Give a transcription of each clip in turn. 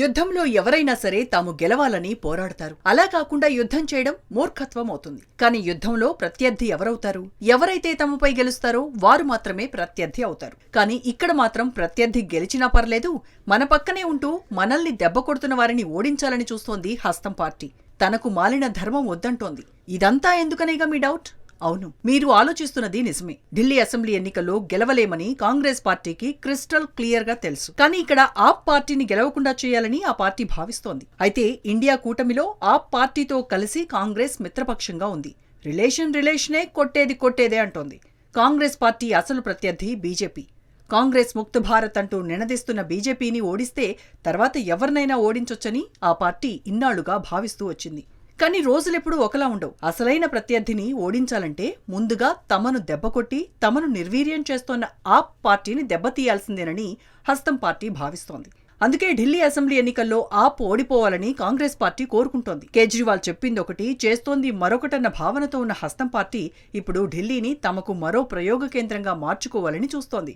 యుద్ధంలో ఎవరైనా సరే తాము గెలవాలని పోరాడతారు. అలా కాకుండా యుద్ధం చేయడం మూర్ఖత్వం అవుతుంది కానీ యుద్ధంలో ప్రత్యర్థి ఎవరవుతారు? ఎవరైతే తమపై గెలుస్తారో వారు మాత్రమే ప్రత్యర్థి అవుతారు. కానీ ఇక్కడ మాత్రం ప్రత్యర్థి గెలిచినా పర్లేదు మన పక్కనే ఉంటూ మనల్ని దెబ్బ కొడుతున్న వారిని ఓడించాలని చూస్తోంది హస్తం పార్టీ. తనకు మాలిన ధర్మం వద్దంటోంది. ఇదంతా ఎందుకనేగా మీ డౌట్? అవును మీరు ఆలోచిస్తున్నది నిజమే. ఢిల్లీ అసెంబ్లీ ఎన్నికల్లో గెలవలేమని కాంగ్రెస్ పార్టీకి క్రిస్టల్ క్లియర్గా తెలుసు. కానీ ఇక్కడ ఆప్ పార్టీని గెలవకుండా చేయాలని ఆ పార్టీ భావిస్తోంది. అయితే ఇండియా కూటమిలో ఆప్ పార్టీతో కలిసి కాంగ్రెస్ మిత్రపక్షంగా ఉంది. రిలేషన్ రిలేషనే కొట్టేది కొట్టేదే అంటోంది. కాంగ్రెస్ పార్టీ అసలు ప్రత్యర్థి బీజేపీ. కాంగ్రెస్ ముక్త భారత్ అంటూ నినదిస్తున్న బీజేపీని ఓడిస్తే తర్వాత ఎవరినైనా ఓడించొచ్చని ఆ పార్టీ ఇన్నాళ్ళుగా భావిస్తూ వచ్చింది. కానీ రోజులెప్పుడు ఒకలా ఉండవు. అసలైన ప్రత్యర్థిని ఓడించాలంటే ముందుగా తమను దెబ్బకొట్టి తమను నిర్వీర్యం చేస్తోన్న ఆప్ పార్టీని దెబ్బతీయాల్సిందేనని హస్తం పార్టీ భావిస్తోంది. అందుకే ఢిల్లీ అసెంబ్లీ ఎన్నికల్లో ఆప్ ఓడిపోవాలని కాంగ్రెస్ పార్టీ కోరుకుంటోంది. కేజ్రీవాల్ చెప్పింది ఒకటి చేస్తోంది మరొకటన్న భావనతో ఉన్న హస్తం పార్టీ ఇప్పుడు ఢిల్లీని తమకు మరో ప్రయోగ కేంద్రంగా మార్చుకోవాలని చూస్తోంది.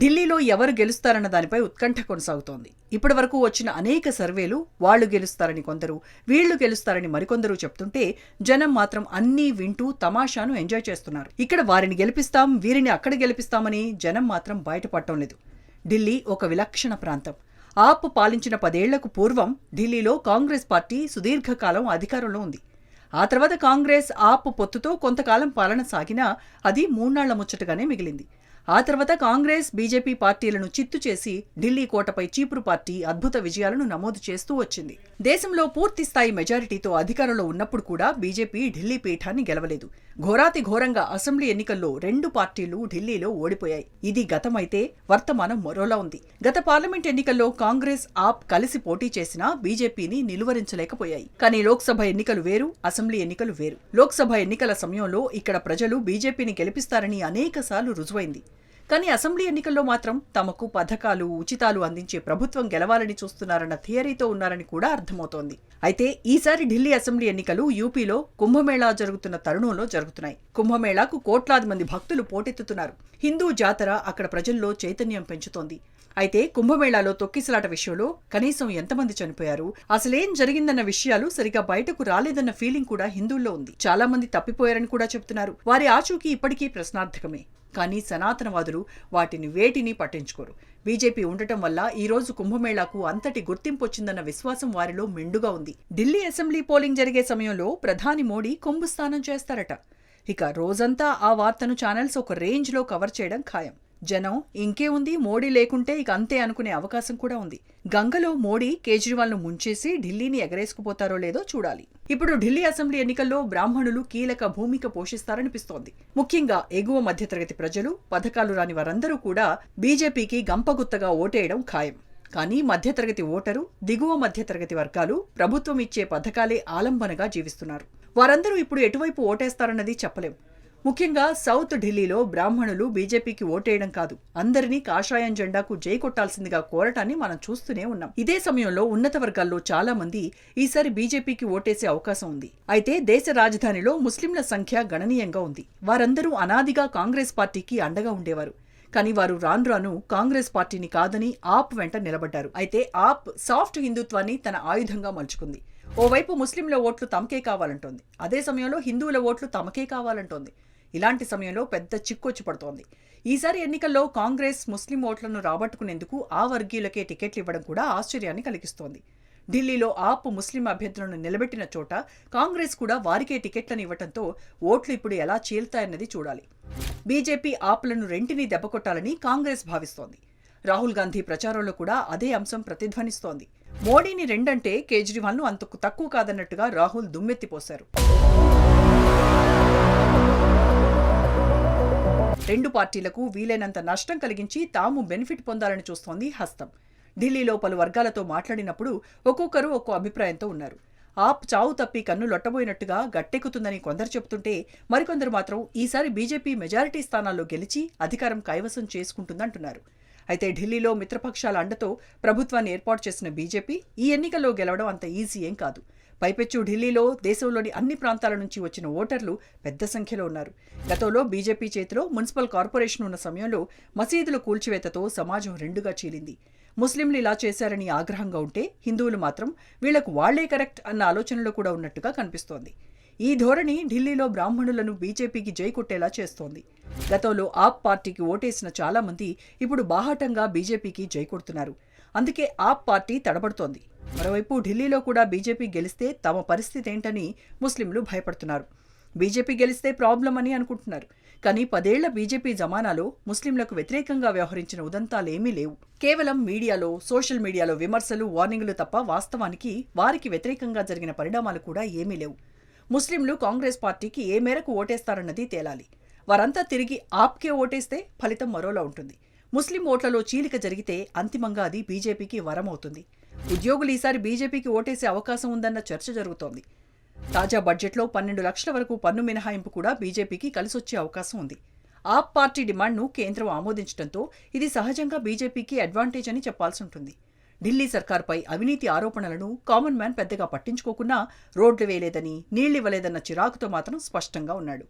ఢిల్లీలో ఎవరు గెలుస్తారన్న దానిపై ఉత్కంఠ కొనసాగుతోంది. ఇప్పటి వరకు వచ్చిన అనేక సర్వేలు వాళ్ళు గెలుస్తారని కొందరు వీళ్ళు గెలుస్తారని మరికొందరు చెప్తుంటే జనం మాత్రం అన్నీ వింటూ తమాషాను ఎంజాయ్ చేస్తున్నారు. ఇక్కడ వారిని గెలిపిస్తాం వీరిని అక్కడ గెలిపిస్తామని జనం మాత్రం బయటపడటం లేదు. ఢిల్లీ ఒక విలక్షణ ప్రాంతం. ఆప్ పాలించిన పదేళ్ళకు పూర్వం ఢిల్లీలో కాంగ్రెస్ పార్టీ సుదీర్ఘకాలం అధికారంలో ఉంది. ఆ తర్వాత కాంగ్రెస్ ఆప్ పొత్తుతో కొంతకాలం పాలన సాగినా అది మూన్నాళ్ళ ముచ్చటగానే మిగిలింది. ఆ తర్వాత కాంగ్రెస్ బీజేపీ పార్టీలను చిత్తు చేసి ఢిల్లీ కోటపై చీపురు పార్టీ అద్భుత విజయాలను నమోదు చేస్తూ వచ్చింది. దేశంలో పూర్తి స్థాయి మెజారిటీతో అధికారంలో ఉన్నప్పుడు కూడా బీజేపీ ఢిల్లీ పీఠాన్ని గెలవలేదు. ఘోరాతి ఘోరంగా అసెంబ్లీ ఎన్నికల్లో రెండు పార్టీలు ఢిల్లీలో ఓడిపోయాయి. ఇది గతమైతే వర్తమానం మరోలా ఉంది. గత పార్లమెంట్ ఎన్నికల్లో కాంగ్రెస్ ఆప్ కలిసి పోటీ చేసినా బీజేపీని నిలువరించలేకపోయాయి. కానీ లోక్సభ ఎన్నికలు వేరు అసెంబ్లీ ఎన్నికలు వేరు. లోక్సభ ఎన్నికల సమయంలో ఇక్కడ ప్రజలు బీజేపీని గెలిపిస్తారని అనేకసార్లు రుజువైంది. కానీ అసెంబ్లీ ఎన్నికల్లో మాత్రం తమకు పథకాలు ఉచితాలు అందించే ప్రభుత్వం గెలవాలని చూస్తున్నారన్న థియరీతో ఉన్నారని కూడా అర్థమవుతోంది. అయితే ఈసారి ఢిల్లీ అసెంబ్లీ ఎన్నికలు యూపీలో కుంభమేళా జరుగుతున్న తరుణంలో జరుగుతున్నాయి. కుంభమేళాకు కోట్లాది మంది భక్తులు పోటెత్తుతున్నారు. హిందూ జాతర అక్కడ ప్రజల్లో చైతన్యం పెంచుతోంది. అయితే కుంభమేళాలో తొక్కిసలాట విషయంలో కనీసం ఎంతమంది చనిపోయారు? అసలేం జరిగిందన్న విషయాలు సరిగా బయటకు రాలేదన్న ఫీలింగ్ కూడా హిందువుల్లో ఉంది. చాలా మంది తప్పిపోయారని కూడా చెబుతున్నారు. వారి ఆచూకీ ఇప్పటికీ ప్రశ్నార్థకమే. కానీ సనాతనవాదులు వాటిని వేటిని పట్టించుకోరు. బీజేపీ ఉండటం వల్ల ఈ రోజు కుంభమేళాకు అంతటి గుర్తింపు వచ్చిందన్న విశ్వాసం వారిలో మెండుగా ఉంది. ఢిల్లీ అసెంబ్లీ పోలింగ్ జరిగే సమయంలో ప్రధాని మోడీ కుంభస్థానం చేస్తారట. ఇక రోజంతా ఆ వార్తను ఛానల్స్ ఒక రేంజ్లో కవర్ చేయడం ఖాయం. జనం ఇంకే ఉంది మోడీ లేకుంటే ఇక అంతే అనుకునే అవకాశం కూడా ఉంది. గంగలో మోడీ కేజ్రీవాల్ను ముంచేసి ఢిల్లీని ఎగరేసుకుపోతారో లేదో చూడాలి. ఇప్పుడు ఢిల్లీ అసెంబ్లీ ఎన్నికల్లో బ్రాహ్మణులు కీలక భూమిక పోషిస్తారనిపిస్తోంది. ముఖ్యంగా ఎగువ మధ్యతరగతి ప్రజలు పథకాలు రాని వారందరూ కూడా బీజేపీకి గంపగుత్తగా ఓటేయడం ఖాయం. కానీ మధ్యతరగతి ఓటరు దిగువ మధ్యతరగతి వర్గాలు ప్రభుత్వం ఇచ్చే పథకాలే ఆలంబనగా జీవిస్తున్నారు. వారందరూ ఇప్పుడు ఎటువైపు ఓటేస్తారన్నది చెప్పలేం. ముఖ్యంగా సౌత్ ఢిల్లీలో బ్రాహ్మణులు బీజేపీకి ఓటేయడం కాదు. అందరినీ కాషాయం జెండాకు జై కొట్టాల్సిందిగా కోరటాన్ని మనం చూస్తూనే ఉన్నాం. ఇదే సమయంలో ఉన్నత వర్గాల్లో చాలా మంది ఈసారి బీజేపీకి ఓటేసే అవకాశం ఉంది. అయితే దేశ రాజధానిలో ముస్లింల సంఖ్య గణనీయంగా ఉంది. వారందరూ అనాదిగా కాంగ్రెస్ పార్టీకి అండగా ఉండేవారు. కానీ వారు రాను రాను కాంగ్రెస్ పార్టీని కాదని ఆప్ వెంట నిలబడ్డారు. అయితే ఆప్ సాఫ్ట్ హిందుత్వాన్ని తన ఆయుధంగా మలుచుకుంది. ఓవైపు ముస్లింల ఓట్లు తమకే కావాలంటోంది. అదే సమయంలో హిందువుల ఓట్లు తమకే కావాలంటోంది. ఇలాంటి సమయంలో పెద్ద చిక్కొచ్చి పడుతోంది. ఈసారి ఎన్నికల్లో కాంగ్రెస్ ముస్లిం ఓట్లను రాబట్టుకునేందుకు ఆ వర్గీయులకే టికెట్లు ఇవ్వడం కూడా ఆశ్చర్యాన్ని కలిగిస్తోంది. ఢిల్లీలో ఆప్ ముస్లిం అభ్యర్థులను నిలబెట్టిన చోట కాంగ్రెస్ కూడా వారికే టికెట్లను ఇవ్వడంతో ఓట్లు ఇప్పుడు ఎలా చీల్తాయన్నది చూడాలి. బీజేపీ ఆప్లను రెంటిని దెబ్బకొట్టాలని కాంగ్రెస్ భావిస్తోంది. రాహుల్ గాంధీ ప్రచారంలో కూడా అదే అంశం ప్రతిధ్వనిస్తోంది. మోడీని రెండంటే కేజ్రీవాల్ను అంతకు తక్కువ కాదన్నట్టుగా రాహుల్ దుమ్మెత్తిపోశారు. రెండు పార్టీలకు వీలైనంత నష్టం కలిగించి తాము బెనిఫిట్ పొందాలని చూస్తోంది హస్తం. ఢిల్లీలో పలు వర్గాలతో మాట్లాడినప్పుడు ఒక్కొక్కరు ఒక్కో అభిప్రాయంతో ఉన్నారు. ఆప్ చావు తప్పి కన్ను లొట్టబోయినట్టుగా గట్టెక్కుతుందని కొందరు చెబుతుంటే మరికొందరు మాత్రం ఈసారి బీజేపీ మెజారిటీ స్థానాల్లో గెలిచి అధికారం కైవసం చేసుకుంటుందంటున్నారు. అయితే ఢిల్లీలో మిత్రపక్షాల అండతో ప్రభుత్వాన్ని ఏర్పాటు చేసిన బీజేపీ ఈ ఎన్నికల్లో గెలవడం అంత ఈజీ ఏం కాదు. పైపెచ్చు ఢిల్లీలో దేశంలోని అన్ని ప్రాంతాల నుంచి వచ్చిన ఓటర్లు పెద్ద సంఖ్యలో ఉన్నారు. గతంలో బీజేపీ చేతిలో మున్సిపల్ కార్పొరేషన్ ఉన్న సమయంలో మసీదుల కూల్చివేతతో సమాజం రెండుగా చీలింది. ముస్లింలు ఇలా చేశారని ఆగ్రహంగా ఉంటే హిందువులు మాత్రం వీళ్ళకు వాళ్ళే కరెక్ట్ అన్న ఆలోచనలో కూడా ఉన్నట్టుగా కనిపిస్తోంది. ఈ ధోరణి ఢిల్లీలో బ్రాహ్మణులను బీజేపీకి జై కొట్టేలా చేస్తోంది. గతంలో ఆప్ పార్టీకి ఓటేసిన చాలా మంది ఇప్పుడు బాహాటంగా బీజేపీకి జైకొడుతున్నారు అందుకే ఆప్ పార్టీ తడబడుతోంది. మరోవైపు ఢిల్లీలో కూడా బీజేపీ గెలిస్తే తమ పరిస్థితి ఏంటని ముస్లింలు భయపడుతున్నారు. బీజేపీ గెలిస్తే ప్రాబ్లం అని అనుకుంటున్నారు. కానీ పదేళ్ళ బీజేపీ జమానాలో ముస్లింలకు వ్యతిరేకంగా వ్యవహరించిన ఉదంతాలేమీ లేవు. కేవలం మీడియాలో సోషల్ మీడియాలో విమర్శలు వార్నింగ్లు తప్ప వాస్తవానికి వారికి వ్యతిరేకంగా జరిగిన పరిణామాలు కూడా ఏమీ లేవు. ముస్లింలు కాంగ్రెస్ పార్టీకి ఏ మేరకు ఓటేస్తారన్నది తేలాలి. వారంతా తిరిగి ఆప్కే ఓటేస్తే ఫలితం మరోలా ఉంటుంది. ముస్లిం ఓట్లలో చీలిక జరిగితే అంతిమంగా అది బీజేపీకి వరం అవుతుంది ఉద్యోగులు ఈసారి బీజేపీకి ఓటేసే అవకాశం ఉందన్న చర్చ జరుగుతోంది. తాజా బడ్జెట్లో పన్నెండు లక్షల వరకు పన్ను మినహాయింపు కూడా బీజేపీకి కలిసొచ్చే అవకాశం ఉంది. ఆప్ పార్టీ డిమాండ్ను కేంద్రం ఆమోదించడంతో ఇది సహజంగా బీజేపీకి అడ్వాంటేజ్ అని చెప్పాల్సి ఉంటుంది. ఢిల్లీ సర్కార్పై అవినీతి ఆరోపణలను కామన్ మ్యాన్ పెద్దగా పట్టించుకోకుండా రోడ్లు వేయలేదని నీళ్ళివ్వలేదన్న చిరాకుతో మాత్రం స్పష్టంగా ఉన్నాడు.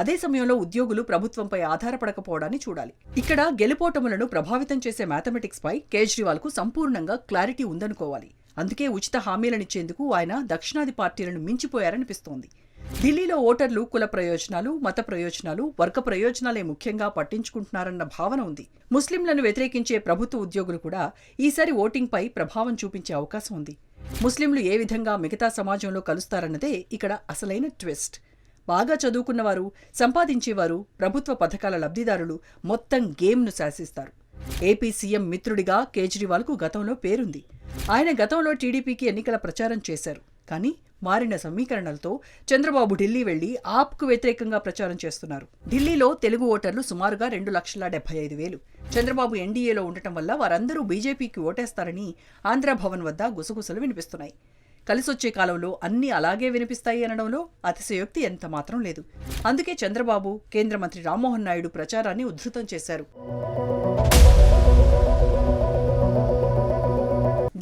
అదే సమయంలో ఉద్యోగులు ప్రభుత్వంపై ఆధారపడకపోవడాన్ని చూడాలి. ఇక్కడ గెలుపోటములను ప్రభావితం చేసే మ్యాథమెటిక్స్ పై కేజ్రీవాల్కు సంపూర్ణంగా క్లారిటీ ఉందనుకోవాలి. అందుకే ఉచిత హామీలనిచ్చేందుకు ఆయన దక్షిణాది పార్టీలను మించిపోయారనిపిస్తోంది. ఢిల్లీలో ఓటర్లు కుల ప్రయోజనాలు మత ప్రయోజనాలు వర్గ ప్రయోజనాలే ముఖ్యంగా పట్టించుకుంటున్నారన్న భావన ఉంది. ముస్లింలను వ్యతిరేకించే ప్రభుత్వ ఉద్యోగులు కూడా ఈసారి ఓటింగ్పై ప్రభావం చూపించే అవకాశం ఉంది. ముస్లింలు ఏ విధంగా మిగతా సమాజంలో కలుస్తారన్నదే ఇక్కడ అసలైన ట్విస్ట్. బాగా చదువుకున్నవారు సంపాదించేవారు ప్రభుత్వ పథకాల లబ్ధిదారులు మొత్తం గేమ్ను శాసిస్తారు. ఏపీ సీఎం మిత్రుడిగా కేజ్రీవాల్కు గతంలో పేరుంది. ఆయన గతంలో టీడీపీకి ఎన్నికల ప్రచారం చేశారు. కానీ మారిన సమీకరణలతో చంద్రబాబు ఢిల్లీ వెళ్ళి ఆప్కు వ్యతిరేకంగా ప్రచారం చేస్తున్నారు. ఢిల్లీలో తెలుగు ఓటర్లు సుమారుగా రెండు లక్షల డెబ్బై ఐదు వేలు. చంద్రబాబు ఎన్డీఏలో ఉండటం వల్ల వారందరూ బీజేపీకి ఓటేస్తారని ఆంధ్రభవన్ వద్ద గుసగుసలు వినిపిస్తున్నాయి. కలిసొచ్చే కాలంలో అన్నీ అలాగే వినిపిస్తాయి అనడంలో అతిశయోక్తి ఎంత మాత్రం లేదు. అందుకే చంద్రబాబు కేంద్ర మంత్రి రామ్మోహన్ నాయుడు ప్రచారాన్ని ఉద్ధృతం చేశారు.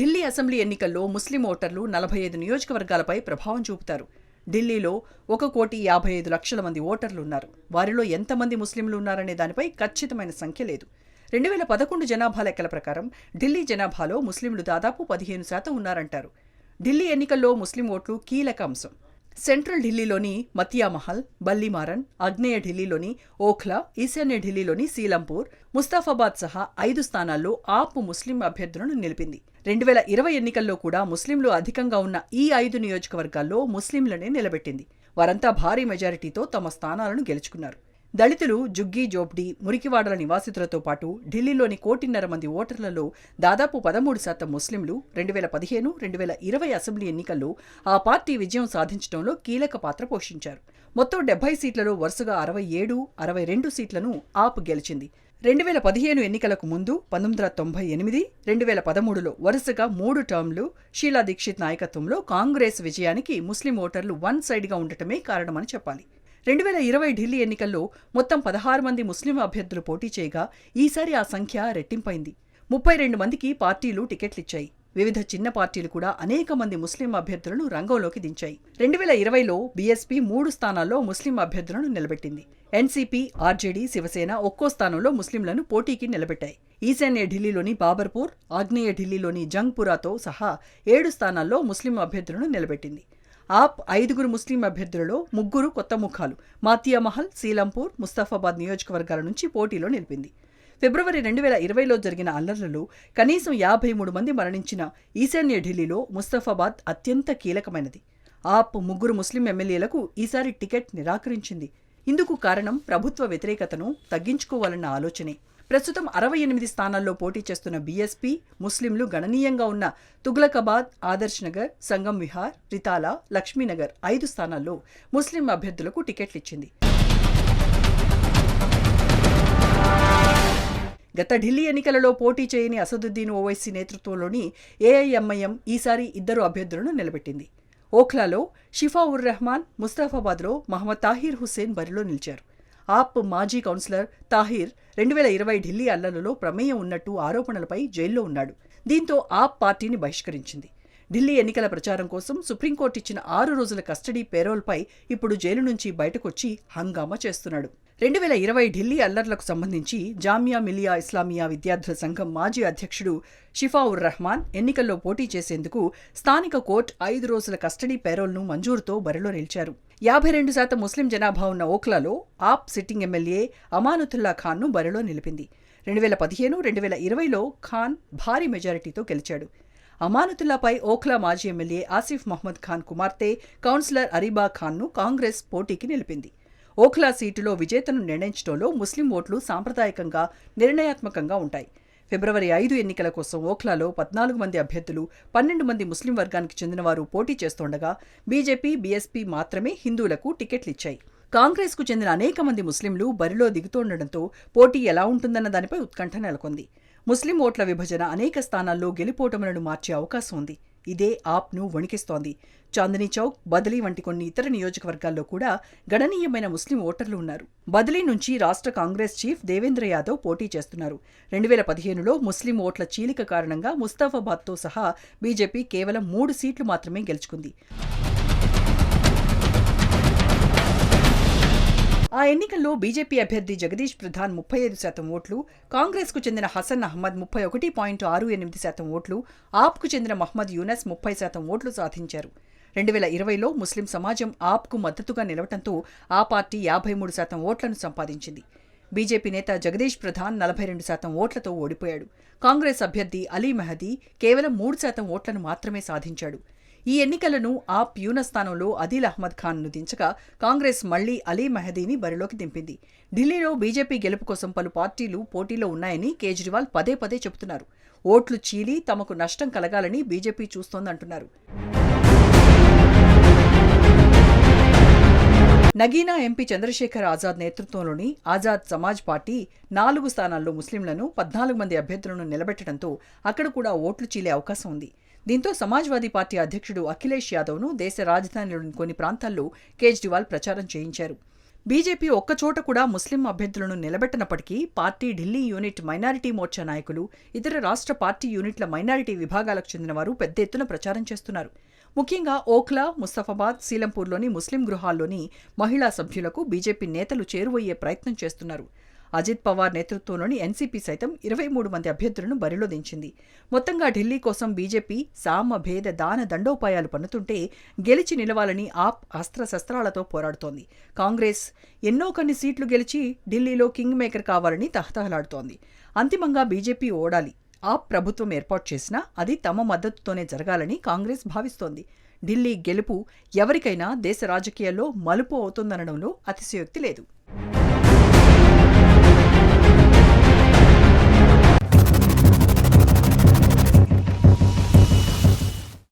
ఢిల్లీ అసెంబ్లీ ఎన్నికల్లో ముస్లిం ఓటర్లు నలభై ఐదు నియోజకవర్గాలపై ప్రభావం చూపుతారు. ఢిల్లీలో ఒక కోటి యాభై ఐదు లక్షల మంది ఓటర్లు ఉన్నారు వారిలో ఎంతమంది ముస్లింలు ఉన్నారనే దానిపై ఖచ్చితమైన సంఖ్య లేదు. రెండు వేల పదకొండు జనాభా లెక్కల ప్రకారం ఢిల్లీ జనాభాలో ముస్లింలు దాదాపు పదిహేను శాతం ఉన్నారంటారు. ఢిల్లీ ఎన్నికల్లో ముస్లిం ఓట్లు కీలక అంశం. సెంట్రల్ ఢిల్లీలోని మతియామహల్ బల్లిమారన్ ఆగ్నేయ ఢిల్లీలోని ఓఖ్లా ఈశాన్య ఢిల్లీలోని సీలంపూర్ ముస్తాఫాబాద్ సహా ఐదు స్థానాల్లో ఆప్ ముస్లిం అభ్యర్థులను నిలిపింది. రెండు వేల ఇరవై ఎన్నికల్లో కూడా ముస్లింలు అధికంగా ఉన్న ఈ ఐదు నియోజకవర్గాల్లో ముస్లింలనే నిలబెట్టింది. వారంతా భారీ మెజారిటీతో తమ స్థానాలను గెలుచుకున్నారు. దళితులు జుగ్గీ జోప్డీ మురికివాడల నివాసితులతో పాటు ఢిల్లీలోని కోటిన్నర మంది ఓటర్లలో దాదాపు పదమూడు శాతం ముస్లింలు రెండు వేల పదిహేను రెండు వేల ఇరవై అసెంబ్లీ ఎన్నికల్లో ఆ పార్టీ విజయం సాధించడంలో కీలక పాత్ర పోషించారు. మొత్తం డెబ్బై సీట్లలో వరుసగా అరవై ఏడు అరవై రెండు సీట్లను ఆప్ గెలిచింది. రెండు వేల పదిహేను ఎన్నికలకు ముందు పంతొమ్మిది వందల తొంభై ఎనిమిది రెండు వేల పదమూడులో వరుసగా మూడు టర్మ్లు షీలా దీక్షిత్ నాయకత్వంలో కాంగ్రెస్ విజయానికి ముస్లిం ఓటర్లు వన్ సైడ్గా ఉండటమే కారణమని చెప్పాలి. రెండు వేల ఇరవై ఢిల్లీ ఎన్నికల్లో మొత్తం పదహారు మంది ముస్లిం అభ్యర్థులు పోటీ చేయగా ఈసారి ఆ సంఖ్య రెట్టింపైంది. ముప్పై రెండు మందికి పార్టీలు టికెట్లిచ్చాయి. వివిధ చిన్న పార్టీలు కూడా అనేక మంది ముస్లిం అభ్యర్థులను రంగంలోకి దించాయి. రెండు వేల ఇరవైలో బీఎస్పీ మూడు స్థానాల్లో ముస్లిం అభ్యర్థులను నిలబెట్టింది. ఎన్సీపీ ఆర్జేడీ శివసేన ఒక్కో స్థానంలో ముస్లింలను పోటీకి నిలబెట్టాయి. ఈశాన్య ఢిల్లీలోని బాబర్పూర్ ఆగ్నేయ ఢిల్లీలోని జంగ్పురాతో సహా ఏడు స్థానాల్లో ముస్లిం అభ్యర్థులను నిలబెట్టింది. ఆప్ ఐదుగురు ముస్లిం అభ్యర్థులలో ముగ్గురు కొత్త ముఖాలు. మాతియా మహల్ సీలంపూర్ ముస్తాఫాబాద్ నియోజకవర్గాల నుంచి పోటీలో నిలిపింది. ఫిబ్రవరి రెండు వేల ఇరవైలో జరిగిన అల్లర్లలో కనీసం యాభై మూడు మంది మరణించిన ఈశాన్య ఢిల్లీలో ముస్తఫాబాద్ అత్యంత కీలకమైనది. ఆప్ ముగ్గురు ముస్లిం ఎమ్మెల్యేలకు ఈసారి టికెట్ నిరాకరించింది. ఇందుకు కారణం ప్రభుత్వ వ్యతిరేకతను తగ్గించుకోవాలన్న ఆలోచనే. ప్రస్తుతం అరవై ఎనిమిది స్థానాల్లో పోటీ చేస్తున్న బీఎస్పీ ముస్లింలు గణనీయంగా ఉన్న తుగ్లకాబాద్ ఆదర్శ్ నగర్ సంగం విహార్ రితాలా లక్ష్మీనగర్ ఐదు స్థానాల్లో ముస్లిం అభ్యర్థులకు టికెట్లిచ్చింది. గత ఢిల్లీ ఎన్నికలలో పోటీ చేయని అసదుద్దీన్ ఓవైసీ నేతృత్వంలోని ఏఐఎంఐఎం ఈసారి ఇద్దరు అభ్యర్థులను నిలబెట్టింది. ఓఖ్లాలో షిఫా ఉర్ రెహమాన్ ముస్తాఫాబాద్లో మహమ్మద్ తాహిర్ హుస్సేన్ బరిలో నిలిచారు. ఆప్ మాజీ కౌన్సిలర్ తాహిర్ రెండు వేల ఇరవై ఢిల్లీ అల్లర్లలో ప్రమేయం ఉన్నట్టు ఆరోపణలపై జైల్లో ఉన్నాడు. దీంతో ఆప్ పార్టీని బహిష్కరించింది. ఢిల్లీ ఎన్నికల ప్రచారం కోసం సుప్రీంకోర్టు ఇచ్చిన ఆరు రోజుల కస్టడీ పేరోల్పై ఇప్పుడు జైలు నుంచి బయటకొచ్చి హంగామా చేస్తున్నాడు. రెండు వేల ఇరవై ఢిల్లీ అల్లర్లకు సంబంధించి జామియా మిలియా ఇస్లామియా విద్యార్థుల సంఘం మాజీ అధ్యక్షుడు షిఫావుర్ రహమాన్ ఎన్నికల్లో పోటీ చేసేందుకు స్థానిక కోర్టు ఐదు రోజుల కస్టడీ పేరోల్ను మంజూరుతో బరిలో నిలిచారు. యాభై రెండు శాతం ముస్లిం జనాభా ఉన్న ఓక్లాలో ఆప్ సిట్టింగ్ ఎమ్మెల్యే అమానుతుల్లా ఖాన్ను బరిలో నిలిపింది. రెండు వేల పదిహేను రెండు వేల ఇరవైలో ఖాన్ భారీ మెజారిటీతో గెలిచాడు. అమానుతుల్లాపై ఓఖ్లా మాజీ ఎమ్మెల్యే ఆసిఫ్ మహ్మద్ ఖాన్ కుమార్తె కౌన్సిలర్ అరీబా ఖాన్ను కాంగ్రెస్ పోటీకి నిలిపింది. ఓఖ్లా సీటులో విజేతను నిర్ణయించడంలో ముస్లిం ఓట్లు సాంప్రదాయకంగా నిర్ణయాత్మకంగా ఉంటాయి. ఫిబ్రవరి ఐదు ఎన్నికల కోసం ఓఖ్లాలో పద్నాలుగు మంది అభ్యర్థులు పన్నెండు మంది ముస్లిం వర్గానికి చెందినవారు పోటీ చేస్తుండగా బీజేపీ బీఎస్పీ మాత్రమే హిందువులకు టికెట్లిచ్చాయి కాంగ్రెస్కు చెందిన అనేక మంది ముస్లింలు బరిలో దిగుతుండటంతో పోటీ ఎలా ఉంటుందన్న దానిపై ఉత్కంఠ నెలకొంది. ముస్లిం ఓట్ల విభజన అనేక స్థానాల్లో గెలిపోటములను మార్చే అవకాశం ఉంది. ఇదే ఆప్ను వణికిస్తోంది. చాందినీ చౌక్ బదిలీ వంటి కొన్ని ఇతర నియోజకవర్గాల్లో కూడా గణనీయమైన ముస్లిం ఓటర్లు ఉన్నారు. బదిలీ నుంచి రాష్ట్ర కాంగ్రెస్ చీఫ్ దేవేంద్ర యాదవ్ పోటీ చేస్తున్నారు. రెండు వేల పదిహేనులో ముస్లిం ఓట్ల చీలిక కారణంగా ముస్తాఫాబాద్తో సహా బీజేపీ కేవలం మూడు సీట్లు మాత్రమే గెలుచుకుంది. ఆ ఎన్నికల్లో బీజేపీ అభ్యర్థి జగదీష్ ప్రధాన్ ముప్పై ఐదు శాతం ఓట్లు కాంగ్రెస్కు చెందిన హసన్ అహ్మద్ ముప్పై ఒకటి పాయింట్ ఆరు ఎనిమిది శాతం ఓట్లు ఆప్కు చెందిన మహ్మద్ యూనస్ ముప్పై శాతం ఓట్లు సాధించారు. రెండు వేల ఇరవైలో ముస్లిం సమాజం ఆప్కు మద్దతుగా నిలవటంతో ఆ పార్టీ యాభై మూడు శాతం ఓట్లను సంపాదించింది. బీజేపీ నేత జగదీష్ ప్రధాన్ నలభై రెండు శాతం ఓట్లతో ఓడిపోయాడు. కాంగ్రెస్ అభ్యర్థి అలీ మెహదీ కేవలం మూడు శాతం ఓట్లను మాత్రమే సాధించాడు. ఈ ఎన్నికలను ఆ ప్యూన స్థానంలో అదిల్ అహ్మద్ ఖాన్ను దించగా కాంగ్రెస్ మళ్ళీ అలీ మెహదీని బరిలోకి దింపింది. ఢిల్లీలో బీజేపీ గెలుపు కోసం పలు పార్టీలు పోటీలో ఉన్నాయని కేజ్రీవాల్ పదే పదే చెబుతున్నారు. ఓట్లు చీలి తమకు నష్టం కలగాలని బీజేపీ చూస్తోందంటున్నారు. నగీనా ఎంపీ చంద్రశేఖర్ ఆజాద్ నేతృత్వంలోని ఆజాద్ సమాజ్ పార్టీ నాలుగు స్థానాల్లో ముస్లింలను పద్నాలుగు మంది అభ్యర్థులను నిలబెట్టడంతో అక్కడ కూడా ఓట్లు చీలే అవకాశం ఉంది. దీంతో సమాజ్వాదీ పార్టీ అధ్యక్షుడు అఖిలేష్ యాదవ్ను దేశ రాజధానిలోని కొన్ని ప్రాంతాల్లో కేజ్రీవాల్ ప్రచారం చేయించారు. బీజేపీ ఒక్కచోట కూడా ముస్లిం అభ్యర్థులను నిలబెట్టనప్పటికీ party Delhi unit minority Morcha నాయకులు ఇతర రాష్ట్ర పార్టీ యూనిట్ల మైనారిటీ విభాగాలకు చెందిన వారు పెద్ద ఎత్తున ప్రచారం చేస్తున్నారు. ముఖ్యంగా ఓఖ్లా ముస్తఫాబాద్ సీలంపూర్లోని ముస్లిం గృహాల్లోని మహిళా సభ్యులకు బీజేపీ నేతలు చేరువయ్యే ప్రయత్నం చేస్తున్నారు. అజిత్ పవార్ నేతృత్వంలోని ఎన్సీపీ సైతం ఇరవై మూడు మంది అభ్యర్థులను బరిలో దించింది. మొత్తంగా ఢిల్లీ కోసం బీజేపీ సామ భేద దాన దండోపాయాలు పన్నుతుంటే గెలిచి నిలవాలని ఆప్ అస్త్రశస్త్రాలతో పోరాడుతోంది. కాంగ్రెస్ ఎన్నో కొన్ని సీట్లు గెలిచి ఢిల్లీలో కింగ్ మేకర్ కావాలని తహతహలాడుతోంది. అంతిమంగా బీజేపీ ఓడాలి. ఆప్ ప్రభుత్వం ఏర్పాటు చేసినా అది తమ మద్దతుతోనే జరగాలని కాంగ్రెస్ భావిస్తోంది. ఢిల్లీ గెలుపు ఎవరికైనా దేశ రాజకీయాల్లో మలుపు అవుతుందనడంలో అతిశయోక్తి లేదు.